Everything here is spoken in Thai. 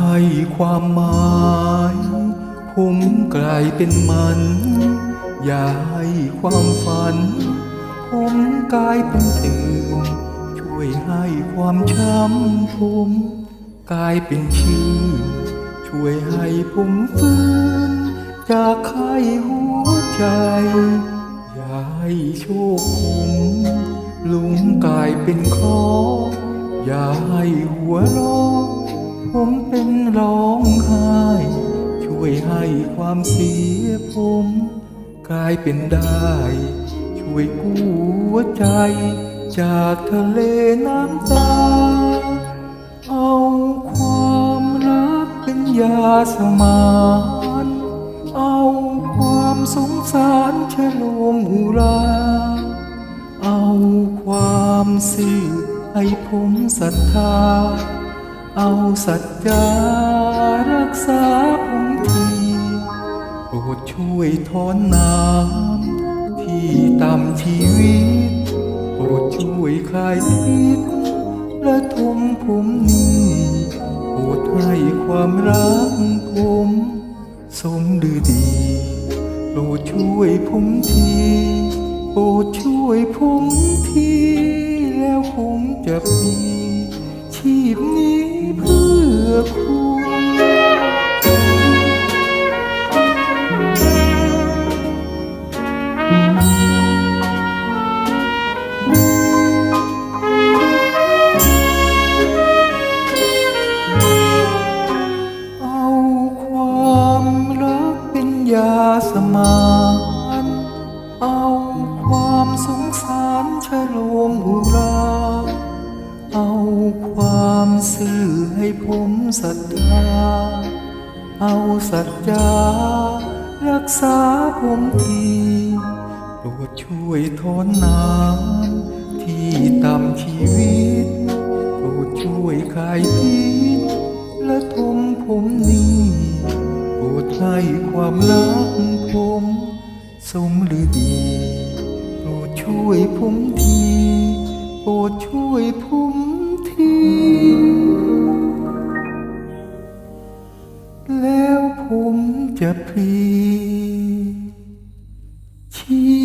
ให้ความหมาย ผมกลายเป็นมัน อย่าให้ความฝัน ผมกลายเป็นตื่น ช่วยให้ความช้ำผมกลายเป็นชื่นช่วยให้ผมฟื้น จากไข้หัวใจ อย่าให้โชคผมลุงกลายเป็นคราะห์อย่าให้หัวเรอ ผมเป็นร้องไห้ ช่วยให้ความเสียผม กลายเป็นได้ ช่วยกู้หัวใจ จากทะเลน้ำตา เอาความรักเป็นยาสมานเอาความสงสารชโลมอุราเอาความซื่อให้ผมศรัทธา เอาสัจจารักษาผมทีโปรดช่วยถอนน้ำที่ตามชีวิต โปรดช่วยคลายพิษและทมผมนี้โปรดให้ความรักผม สมดือดีโปรดช่วยผมทีโปรดช่วยผมทีแล้วผมจะมีชีพนี้ อคุณเอาความรักเป็นยาสมานเอาความสงสารชโลมอุราเอา ความซื่อให้ผมศรัทธา เอาสัจจารักษาผมทีโปรดช่วยถอนน้ำที่ตามชีวิต โปรดช่วยคลายพิษและทมผมนี้โปรดให้ความรักผมสมหรือดีโปรดช่วยผมที โปรดช่วยผม จะพลีชี